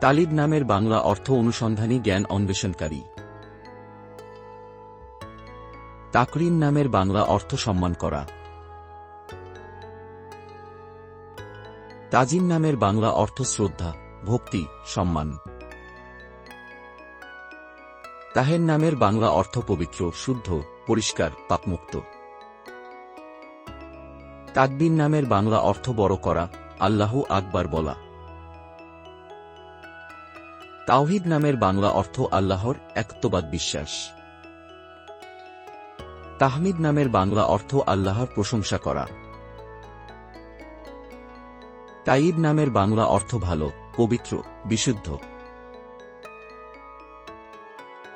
তালিব নামের বাংলা অর্থ অনুসন্ধানী জ্ঞান অন্বেষণকারী। তাকরিম নামের বাংলা অর্থ সম্মান করা। তাজিম নামের বাংলা অর্থ শ্রদ্ধা, ভক্তি, সম্মান। তাহের নামের বাংলা অর্থ পবিত্র, শুদ্ধ, পরিষ্কার, পাপমুক্ত। তাকবির নামের বাংলা অর্থ বড় করা, আল্লাহ আকবার বলা। তাওহিদ নামের বাংলা অর্থ আল্লাহর একত্ববাদ বিশ্বাস। তাহমিদ নামের বাংলা অর্থ আল্লাহর প্রশংসা করা। তাইব নামের বাংলা অর্থ ভালো, পবিত্র, বিশুদ্ধ।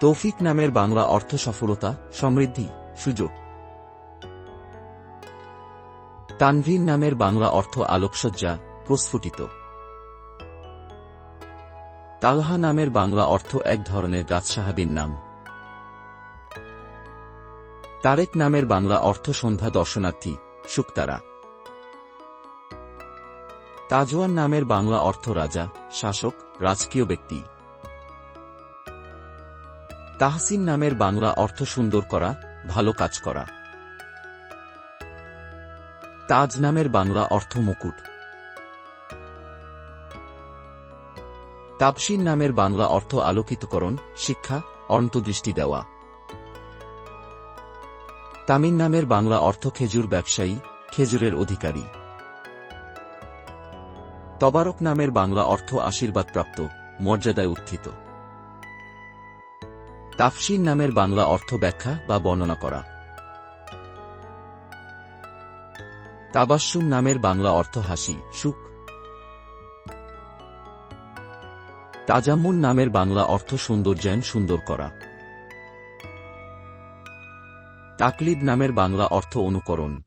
তৌফিক নামের বাংলা অর্থ সফলতা, সমৃদ্ধি, সুযোগ। তানভীর নামের বাংলা অর্থ আলোকসজ্জা, প্রস্ফুটিত। তালহা নামের বাংলা অর্থ এক ধরনের গাছ সাহাবীর নাম। তারেক নামের বাংলা অর্থ সন্ধ্যা দর্শনার্থী, শুকতারা। তাজওয়ান নামের বাংলা অর্থ রাজা, শাসক, রাজকীয় ব্যক্তি। তাহসিন নামের বাংলা অর্থ সুন্দর করা, ভালো কাজ করা। তাজ নামের বাংলা অর্থ মুকুট। তাপসিন নামের বাংলা অর্থ আলোকিতকরণ, শিক্ষা অন্তদৃষ্টি দেওয়া। তামিন নামের বাংলা অর্থ খেজুর ব্যবসায়ী, খেজুরের অধিকারী। তবারক নামের বাংলা অর্থ আশীর্বাদপ্রাপ্ত, মর্যাদায় উত্থিত। তাফসির নামের বাংলা অর্থ ব্যাখ্যা বা বর্ণনা করা। তাবাস্সুম নামের বাংলা অর্থ হাসি, সুখ তাজাম্মুন নামের বাংলা অর্থ সৌন্দর্যায়ন সুন্দর করা। তাকলিদ নামের বাংলা অর্থ অনুকরণ।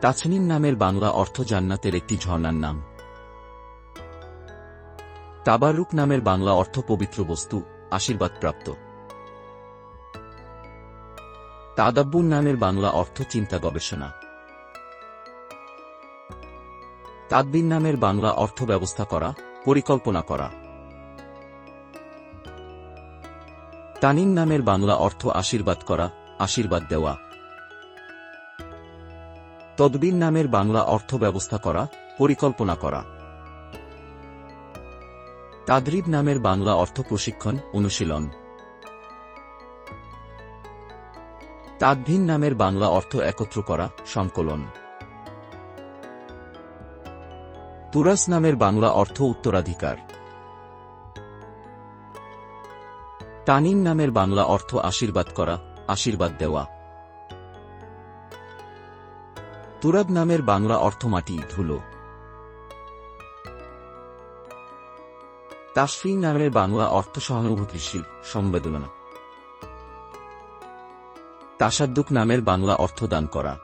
তাছনিম নামের বাংলা অর্থ জান্নাতের একটি ঝর্ণার নাম। তাবারুক নামের বাংলা অর্থ পবিত্র বস্তু, আশীর্বাদপ্রাপ্ত। তাদাব্বুর নামের বাংলা অর্থ চিন্তা গবেষণা। তাদবিন নামের বাংলা অর্থ ব্যবস্থা করা, পরিকল্পনা করা। তানিন নামের বাংলা অর্থ আশীর্বাদ করা, আশীর্বাদ দেওয়া। তদবির নামের বাংলা অর্থ ব্যবস্থা করা, পরিকল্পনা করা। তাদরিব নামের বাংলা অর্থ প্রশিক্ষণ, অনুশীলন। তাদভিন নামের বাংলা অর্থ একত্র করা, সংকলন। তুরাস নামের বাংলা অর্থ উত্তরাধিকার। তানিম নামের বাংলা অর্থ আশীর্বাদ করা, আশীর্বাদ দেওয়া। তুরাব নামের বাংলা অর্থ মাটি, ধুলো। তাসফিন নামের বাংলা অর্থ সহানুভূতিশীল সংবেদনা তাসাদ্দুক নামের বাংলা অর্থ দান করা।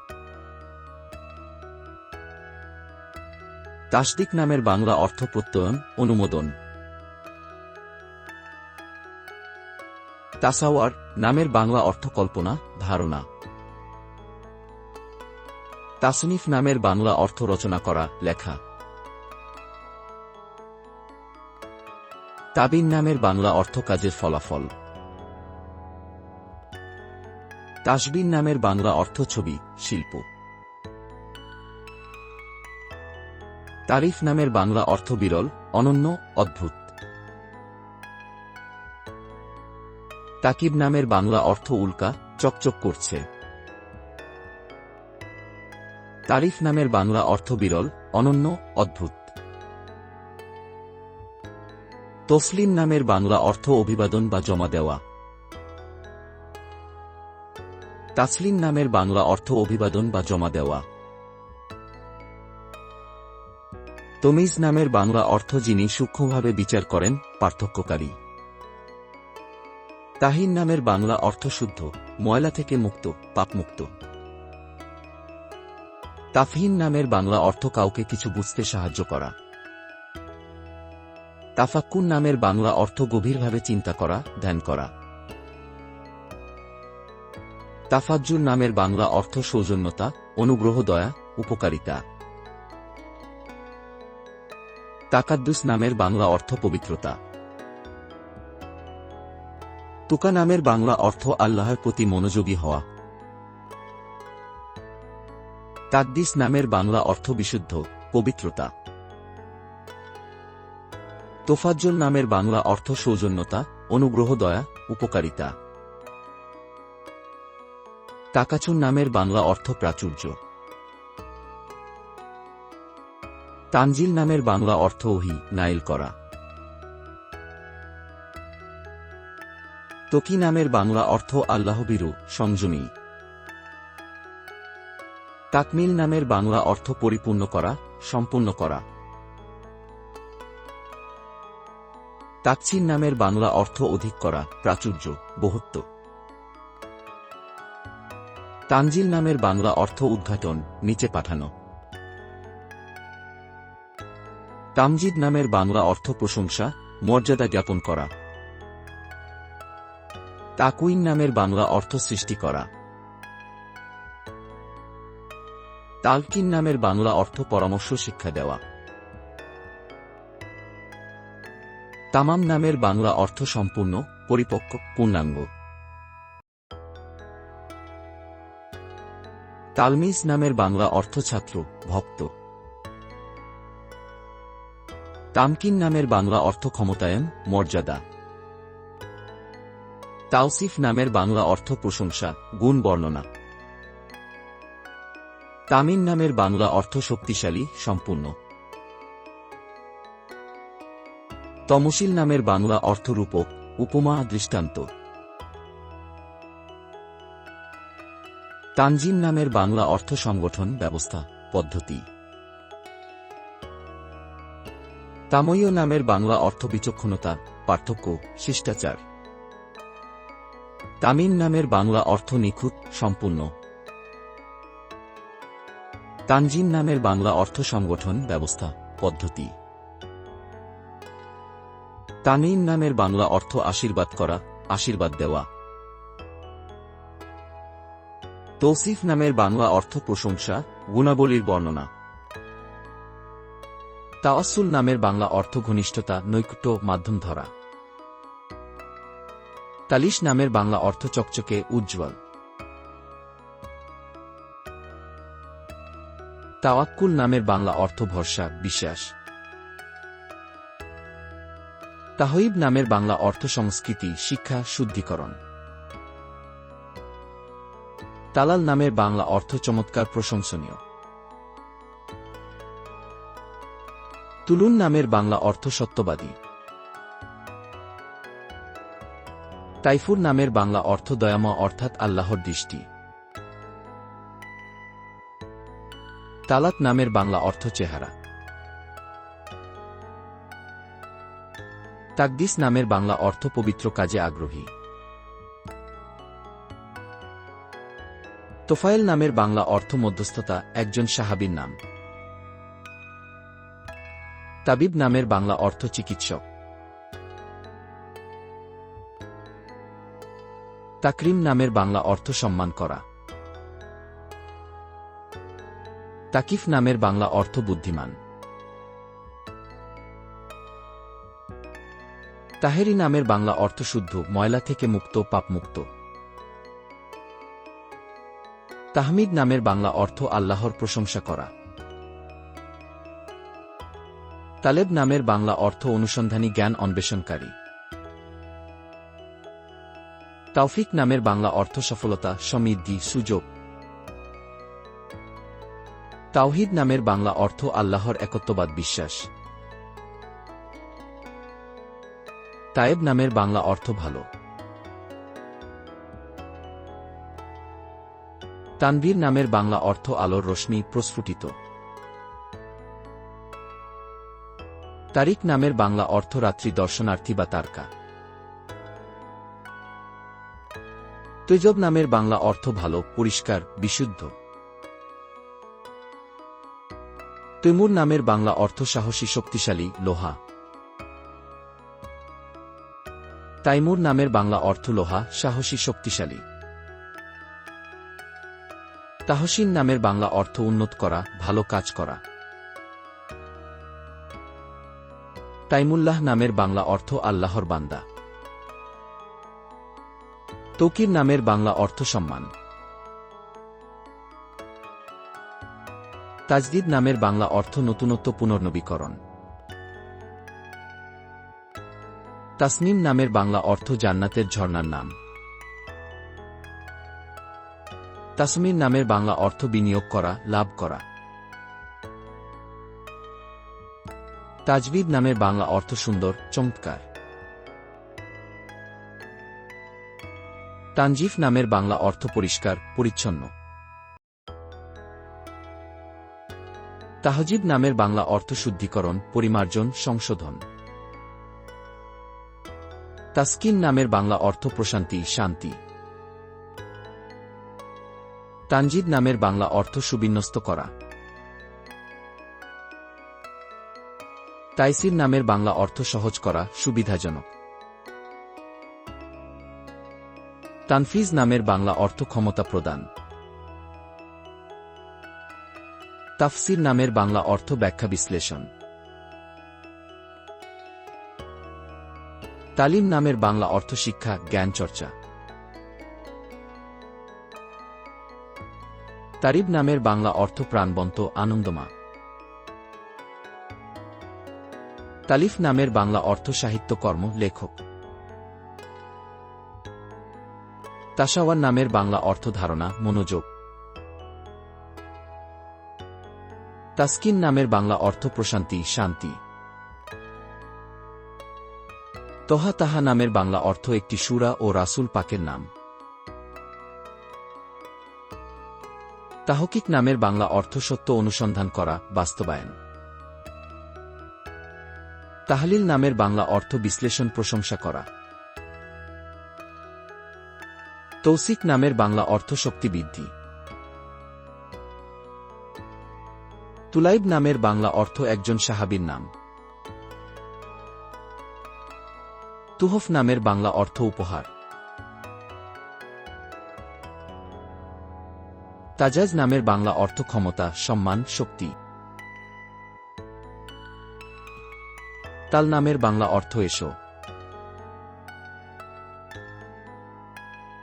তাসদিক নামের বাংলা অর্থ প্রত্যয়ন, অনুমোদন। তাসাওয়ার নামের বাংলা অর্থ কল্পনা, ধারণা। তাসনিফ নামের বাংলা অর্থ রচনা করা, লেখা। তাবিন নামের বাংলা অর্থ কাজের ফলাফল। তাসবিন নামের বাংলা অর্থ ছবি, শিল্প। তারিফ নামের বাংলা অর্থ বিরল, অনন্য, অদ্ভুত। তাকিব নামের বাংলা অর্থ উল্কা, চকচক করছে। তারিফ নামের বাংলা অর্থ বিরল, অনন্য, অদ্ভুত। তসলিম নামের বাংলা অর্থ অভিবাদন বা জমা দেওয়া। তাসলিম নামের বাংলা অর্থ অভিবাদন বা জমা দেওয়া। তমিজ নামের বাংলা অর্থ যিনি সূক্ষ্মভাবে বিচার করেন, পার্থক্যকারী। তাহিন নামের বাংলা অর্থ শুদ্ধ, ময়লা থেকে মুক্ত, পাপমুক্ত। তাফহিন নামের বাংলা অর্থ কাউকে কিছু বুঝতে সাহায্য করা। তাফাক্কুন নামের বাংলা অর্থ গভীরভাবে চিন্তা করা, ধ্যান করা। তাফাজ্জুর নামের বাংলা অর্থ সৌজন্যতা, অনুগ্রহ, দয়া, উপকারিতা। তাকাদ্দুস নামের বাংলা অর্থ পবিত্রতা। তুকা নামের বাংলা অর্থ আল্লাহর প্রতি মনোযোগী হওয়া। তাকদিস নামের বাংলা অর্থ বিশুদ্ধ, পবিত্রতা। তোফাজ্জল নামের বাংলা অর্থ সৌজন্যতা, অনুগ্রহ দয়া, উপকারিতা। তাকাচুন নামের বাংলা অর্থ প্রাচুর্য। তানজিল নামের বাংলা অর্থ ওহি, নাইল করা। তকি নামের বাংলা অর্থ আল্লাহবিরু সংযমী। তাকমিল নামের বাংলা অর্থ পরিপূর্ণ করা, সম্পূর্ণ করা। তাকচিন নামের বাংলা অর্থ অধিক করা, প্রাচুর্য, বহুত্ব। তানজিল নামের বাংলা অর্থ উদ্ঘাটন, নিচে পাঠানো। তামজিদ নামের বাংলা অর্থ প্রশংসা, মর্যাদা জ্ঞাপন করা। তাকুইন নামের বাংলা অর্থ সৃষ্টি করা। তালকিন নামের বাংলা অর্থ পরামর্শ শিক্ষা দেওয়া। তামাম নামের বাংলা অর্থ সম্পূর্ণ, পরিপক্ক, পূর্ণাঙ্গ। তালমিজ নামের বাংলা অর্থ ছাত্র, ভক্ত। তামকিন নামের বাংলা অর্থ ক্ষমতায়ন, মর্যাদা। তাওসিফ নামের বাংলা অর্থ প্রশংসা, গুণ বর্ণনা। তামিন নামের বাংলা অর্থ শক্তিশালী, সম্পূর্ণ। তমশিল নামের বাংলা অর্থ রূপক, উপমা, দৃষ্টান্ত। তানজিম নামের বাংলা অর্থ সংগঠন, ব্যবস্থা, পদ্ধতি। তাময়ীয় নামের বাংলা অর্থ বিচক্ষণতা, পার্থক্য, শিষ্টাচার। তামিম নামের বাংলা অর্থ নিখুঁত, সম্পূর্ণ। তানজিম নামের বাংলা অর্থ সংগঠন, ব্যবস্থা, পদ্ধতি। তামিম নামের বাংলা অর্থ আশীর্বাদ করা, আশীর্বাদ দেওয়া। তৌসিফ নামের বাংলা অর্থ প্রশংসা, গুণাবলীর বর্ণনা। তাওয়াসুল নামের বাংলা অর্থ ঘনিষ্ঠতা নৈকট্য মাধ্যম ধরা তালিশ নামের বাংলা অর্থ চকচকে, উজ্জ্বল। তাওয়াক্কুল নামের বাংলা অর্থ ভরসা, বিশ্বাস। তাহইব নামের বাংলা অর্থ সংস্কৃতি, শিক্ষা, শুদ্ধিকরণ। তালাল নামের বাংলা অর্থ চমৎকার প্রশংসনীয়। তুলুন নামের বাংলা অর্থ সত্যবাদী। তাইফুর নামের বাংলা অর্থ দয়াময় অর্থাৎ আল্লাহর দৃষ্টি। তালাত নামের বাংলা অর্থ চেহারা। তাকদিস নামের বাংলা অর্থ পবিত্র কাজে আগ্রহী। তোফায়েল নামের বাংলা অর্থ মধ্যস্থতা একজন সাহাবীর নাম। তাবিব নামের বাংলা অর্থ চিকিৎসক। তাকরিম নামের বাংলা অর্থ সম্মান করা। তাকিফ নামের বাংলা অর্থ বুদ্ধিমান। তাহেরি নামের বাংলা অর্থ শুদ্ধ, ময়লা থেকে মুক্ত পাপমুক্ত তাহমিদ নামের বাংলা অর্থ আল্লাহর প্রশংসা করা। তালেব নামের বাংলা অর্থ অনুসন্ধানী জ্ঞান অন্বেষণকারী। তাওফিক নামের বাংলা অর্থ সফলতা, সমৃদ্ধি, সুযোগ। তাওহিদ নামের বাংলা অর্থ আল্লাহর একত্ববাদ বিশ্বাস। তায়েব নামের বাংলা অর্থ ভালো। তানবীর নামের বাংলা অর্থ আলোর রশ্মি প্রস্ফুটিত। তারিক নামের বাংলা অর্থ রাত্রি দর্শনার্থী বা তারকা। তৈজব নামের বাংলা অর্থ ভালো, পরিষ্কার, বিশুদ্ধ। তৈমুর নামের বাংলা অর্থ সাহসী, শক্তিশালী, লোহা। তাইমুর নামের বাংলা অর্থ লোহা, সাহসী, শক্তিশালী। তাহসিন নামের বাংলা অর্থ উন্নত করা, ভালো কাজ করা। তাইমুল্লাহ নামের বাংলা অর্থ আল্লাহর বান্দা। তৌকির নামের বাংলা অর্থ সম্মান। তাজদিদ নামের বাংলা অর্থ নতুনত্ব পুনর্নবীকরণ। তাসনিম নামের বাংলা অর্থ জান্নাতের ঝর্ণার নাম। তাসমির নামের বাংলা অর্থ বিনিয়োগ করা, লাভ করা। তাজবিদ নামের বাংলা অর্থ সুন্দর, চমৎকার। তানজিফ নামের বাংলা অর্থ পরিষ্কার, পরিচ্ছন্ন। তাহজিব নামের বাংলা অর্থ শুদ্ধিকরণ, পরিমার্জন, সংশোধন। তাস্কিন নামের বাংলা অর্থ প্রশান্তি, শান্তি। তানজিদ নামের বাংলা অর্থ সুবিন্যস্ত করা। তাইসির নামের বাংলা অর্থ সহজ করা সুবিধাজনক। তানফিজ নামের বাংলা অর্থ ক্ষমতা প্রদান। তাফসির নামের বাংলা অর্থ ব্যাখ্যা বিশ্লেষণ। তালিম নামের বাংলা অর্থ শিক্ষা, জ্ঞান চর্চা। তারিব নামের বাংলা অর্থ প্রাণবন্ত আনন্দমা তালিফ নামের বাংলা অর্থ সাহিত্যকর্ম লেখক। তাসাওয়ার নামের বাংলা অর্থ ধারণা মনোযোগ। তাস্কিন নামের বাংলা অর্থ প্রশান্তি শান্তি। তহা তাহা নামের বাংলা অর্থ একটি সুরা ও রাসুল পাকের নাম। তাহকিক নামের বাংলা অর্থ সত্য অনুসন্ধান করা, বাস্তবায়ন। তাহলিল নামের বাংলা অর্থ বিশ্লেষণ প্রশংসা করা। তৌসিক নামের বাংলা অর্থ শক্তি বৃদ্ধি। তুলাইব নামের বাংলা অর্থ একজন সাহাবীর নাম। তুহফ নামের বাংলা অর্থ উপহার। তাজাজ নামের বাংলা অর্থ ক্ষমতা, সম্মান, শক্তি। তাল নামের বাংলা অর্থ এসো।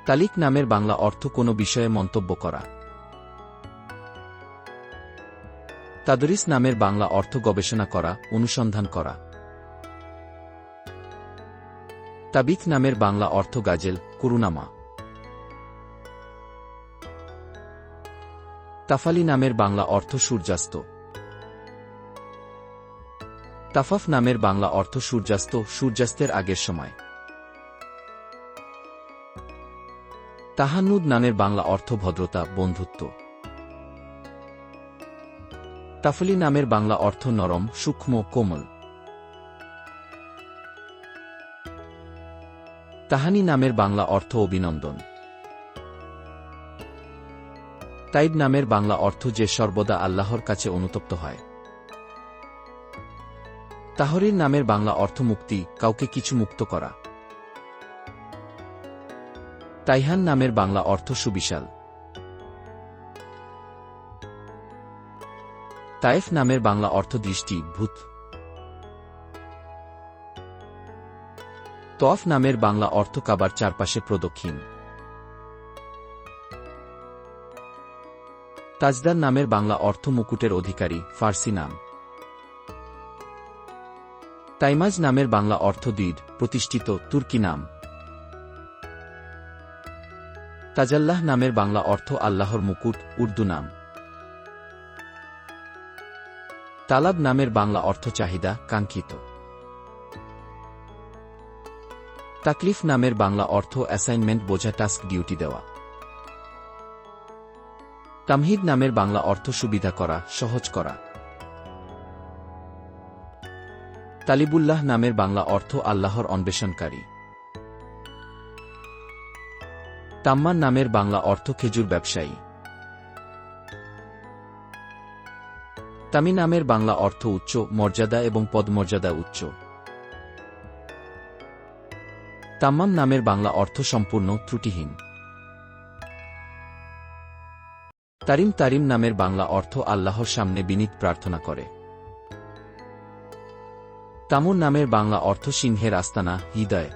তালিক নামের বাংলা অর্থ কোনো বিষয়ে মন্তব্য করা। তাদরিস নামের বাংলা অর্থ গবেষণা করা, অনুসন্ধান করা। তাবিক নামের বাংলা অর্থ গাজেল করুণামা তাফালি নামের বাংলা অর্থ সূর্যাস্ত। তাফাফ নামের বাংলা অর্থ সূর্যাস্ত, সূর্যাস্তের আগের সময়। তাহান্নুদ নামের বাংলা অর্থ ভদ্রতা, বন্ধুত্ব। তাফলি নামের বাংলা অর্থ নরম, সূক্ষ্ম, কোমল। তাহানি নামের বাংলা অর্থ অভিনন্দন। তাইব নামের বাংলা অর্থ যে সর্বদা আল্লাহর কাছে অনুতপ্ত হয়। তাহরির নামের বাংলা অর্থ মুক্তি কাউকে কিছু মুক্ত করা। তাইহান নামের বাংলা অর্থ সুবিশাল। তায়েফ নামের বাংলা অর্থ দৃষ্টি, ভূত। তফ নামের বাংলা অর্থ কাবার চারপাশে প্রদক্ষিণ। তাজদার নামের বাংলা অর্থ মুকুটের অধিকারী, ফার্সি নাম। তাইমাজ নামের বাংলা অর্থ প্রতিষ্ঠিত তুর্কি নাম। তাজাল্লাহ নামের বাংলা অর্থ আল্লাহর মুকুট, উর্দু নাম। তালাব নামের বাংলা অর্থ চাহিদা, কাঙ্ক্ষিত। তাকলিফ নামের বাংলা অর্থ অ্যাসাইনমেন্ট বোঝা, টাস্ক, ডিউটি দেওয়া। তামহিদ নামের বাংলা অর্থ সুবিধা করা, সহজ করা। তালিবুল্লাহ নামের বাংলা অর্থ আল্লাহর অন্বেষণকারী। তাম্মান নামের বাংলা অর্থ খেজুর ব্যবসায়ী। তামি নামের বাংলা অর্থ উচ্চ, মর্যাদা এবং পদমর্যাদা উচ্চ। তাম্মাম নামের বাংলা অর্থ সম্পূর্ণ ত্রুটিহীন। তারিম তারিম নামের বাংলা অর্থ আল্লাহর সামনে বিনীত প্রার্থনা করে। তামুর নামের বাংলা অর্থ সিংহের আস্তানা, হৃদয়।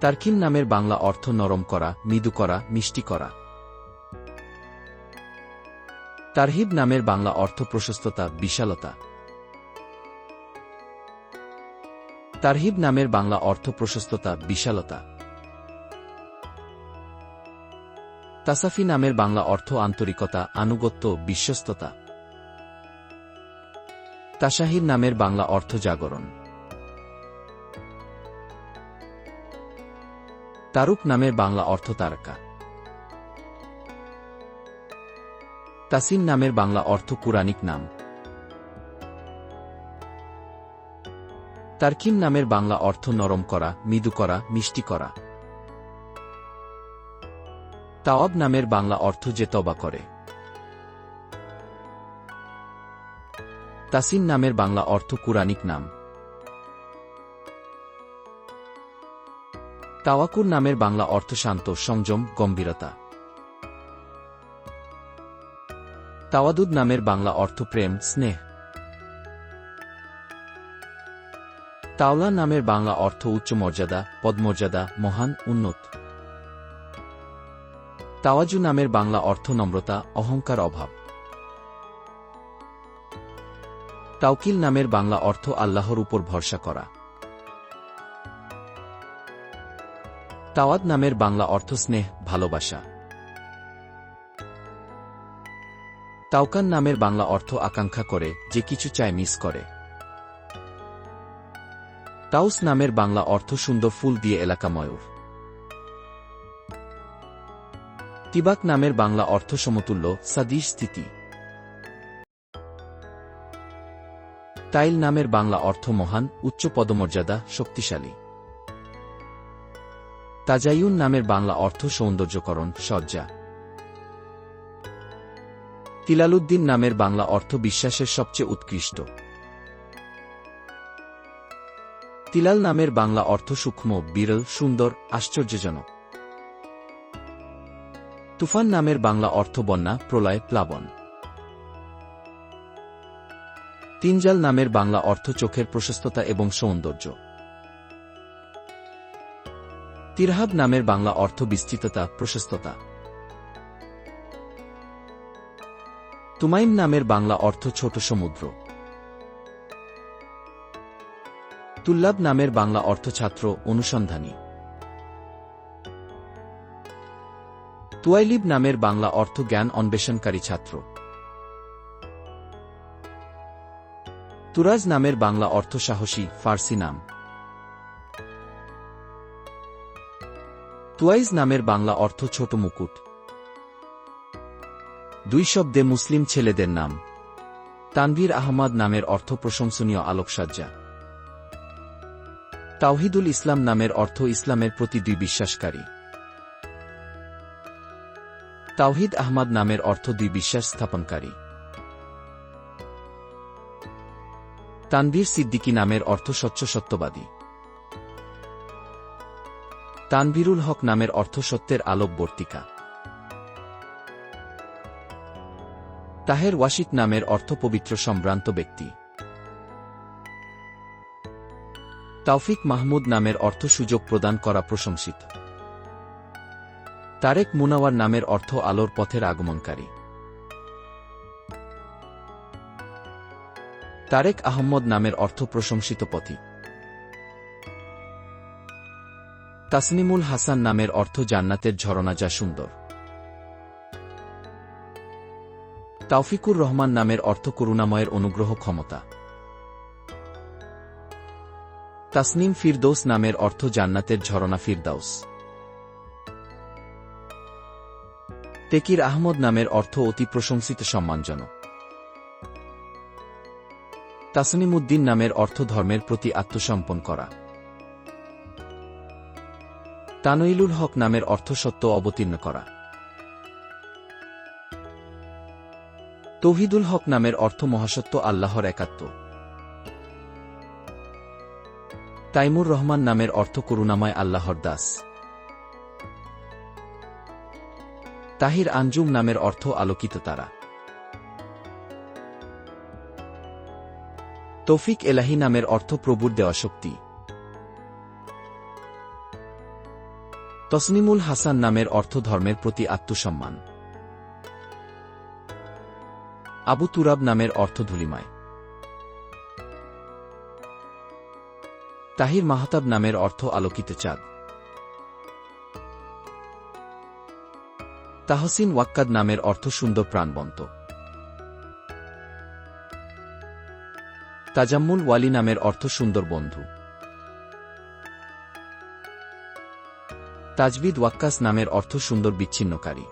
তারকিম নামের বাংলা অর্থ নরম করা, মৃদু করা, মিষ্টি করা। তারহিব নামের বাংলা অর্থ প্রশস্ততা, বিশালতা। তারহিব নামের বাংলা অর্থ প্রশস্ততা, বিশালতা। তাসাফি নামের বাংলা অর্থ আন্তরিকতা, আনুগত্য, বিশ্বস্ততা। তাসাহির নামের বাংলা অর্থ জাগরণ। তারুক নামের বাংলা অর্থ তারকা। তাসিন নামের বাংলা অর্থ কুরানিক নাম। তারকিম নামের বাংলা অর্থ নরম করা, মৃদু করা, মিষ্টি করা। তাওয়াব নামের বাংলা অর্থ যে তবা করে। তাসিন নামের বাংলা অর্থ কুরানিক নাম। তাওয়াকুর নামের বাংলা অর্থ শান্ত, সংযম, গম্ভীরতা। তাওয়াদুদ নামের বাংলা অর্থ প্রেম, স্নেহ। তাওলা নামের বাংলা অর্থ উচ্চ মর্যাদা, পদমর্যাদা, মহান, উন্নত। তাওয়াজু নামের বাংলা অর্থ নম্রতা, অহংকার, অভাব। তাওকিল নামের বাংলা অর্থ আল্লাহর উপর ভরসা করা। তাওয়াদ নামের বাংলা অর্থ স্নেহ, ভালোবাসা। তাওকান নামের বাংলা অর্থ আকাঙ্ক্ষা করে, যে কিছু চায় মিস করে। তাউস নামের বাংলা অর্থ সুন্দর ফুল দিয়ে এলাকা ময়ূর তিবাক নামের বাংলা অর্থ সমতুল্য, সাদিশ স্থিতি। তাইল নামের বাংলা অর্থ মহান, উচ্চ পদমর্যাদা, শক্তিশালী। তাজাইউন নামের বাংলা অর্থ সৌন্দর্যকরণ সজ্জা তিলালুদ্দিন নামের বাংলা অর্থ বিশ্বাসের সবচেয়ে উৎকৃষ্ট। তিলাল নামের বাংলা অর্থ সূক্ষ্ম, বিরল, সুন্দর, আশ্চর্যজনক। তুফান নামের বাংলা অর্থ বন্যা, প্রলয়, প্লাবন। তিনজাল নামের বাংলা অর্থ চোখের প্রশস্ততা এবং সৌন্দর্য। তিরহাব নামের বাংলা অর্থ বিস্তৃততা, প্রশস্ততা। তুমাইম নামের বাংলা অর্থ ছোট সমুদ্র। তুল্লাব নামের বাংলা অর্থ ছাত্র, অনুসন্ধানী। তুয়াইলিব নামের বাংলা অর্থ জ্ঞান অন্বেষণকারী ছাত্র। তুরাজ নামের বাংলা অর্থ সাহসী ফার্সি নাম। তুয়াইজ নামের বাংলা অর্থ ছোট মুকুট। দুই শব্দে মুসলিম ছেলেদের নাম। তানভীর আহমদ নামের অর্থ প্রশংসনীয় আলোকসজ্জা। তাওহিদুল ইসলাম নামের অর্থ ইসলামের প্রতি দুই বিশ্বাসকারী। তাওহিদ আহমদ নামের অর্থ দুই বিশ্বাস স্থাপনকারী। তানভীর সিদ্দিকী নামের অর্থ স্বচ্ছ সত্যবাদী। তানভীরুল হক নামের অর্থ সত্যের আলোকবর্তিকা তাহের ওয়াশিক নামের অর্থ পবিত্র সম্ভ্রান্ত ব্যক্তি। তাওফিক মাহমুদ নামের অর্থ সুযোগ প্রদান করা প্রশংসিত। তারেক মুনাওয়ার নামের অর্থ আলোর পথের আগমনকারী। তারেক আহম্মদ নামের অর্থ প্রশংসিত পথি। তাসনিমুল হাসান নামের অর্থ জান্নাতের ঝরনা যা সুন্দর। তাওফিকুর রহমান নামের অর্থ করুণাময়ের অনুগ্রহ ক্ষমতা। তাসনিম ফিরদৌস নামের অর্থ জান্নাতের ঝরনা ফিরদাউস তেকির আহমদ নামের অর্থ অতি প্রশংসিত সম্মানজনক। তাসনিমুদ্দিন নামের অর্থ ধর্মের প্রতি আত্মসমর্পণ করা। তানইলুল হক নামের অর্থ সত্য অবতীর্ণ করা। তৌহিদুল হক নামের অর্থ মহাসত্য আল্লাহর একাত্ম। তাইমুর রহমান নামের অর্থ করুণাময় আল্লাহর দাস। তাহির আঞ্জুম নামের অর্থ আলোকিত তারা। তৌফিক এলাহি নামের অর্থ প্রভুর দেওয়া শক্তি। তসনিমুল হাসান নামের অর্থ ধর্মের প্রতি আত্মসম্মান। আবু তুরাব নামের অর্থ ধুলিমায়। তাহির মাহতাব নামের অর্থ আলোকিত চাঁদ। তাহসিন ওয়াক্কাদ নামের অর্থ সুন্দর প্রাণবন্ত। তাজাম্মুল ওয়ালি নামের অর্থ সুন্দর বন্ধু। তাজবিদ ওয়াক্কাস নামের অর্থ সুন্দর বিচ্ছিন্নকারী।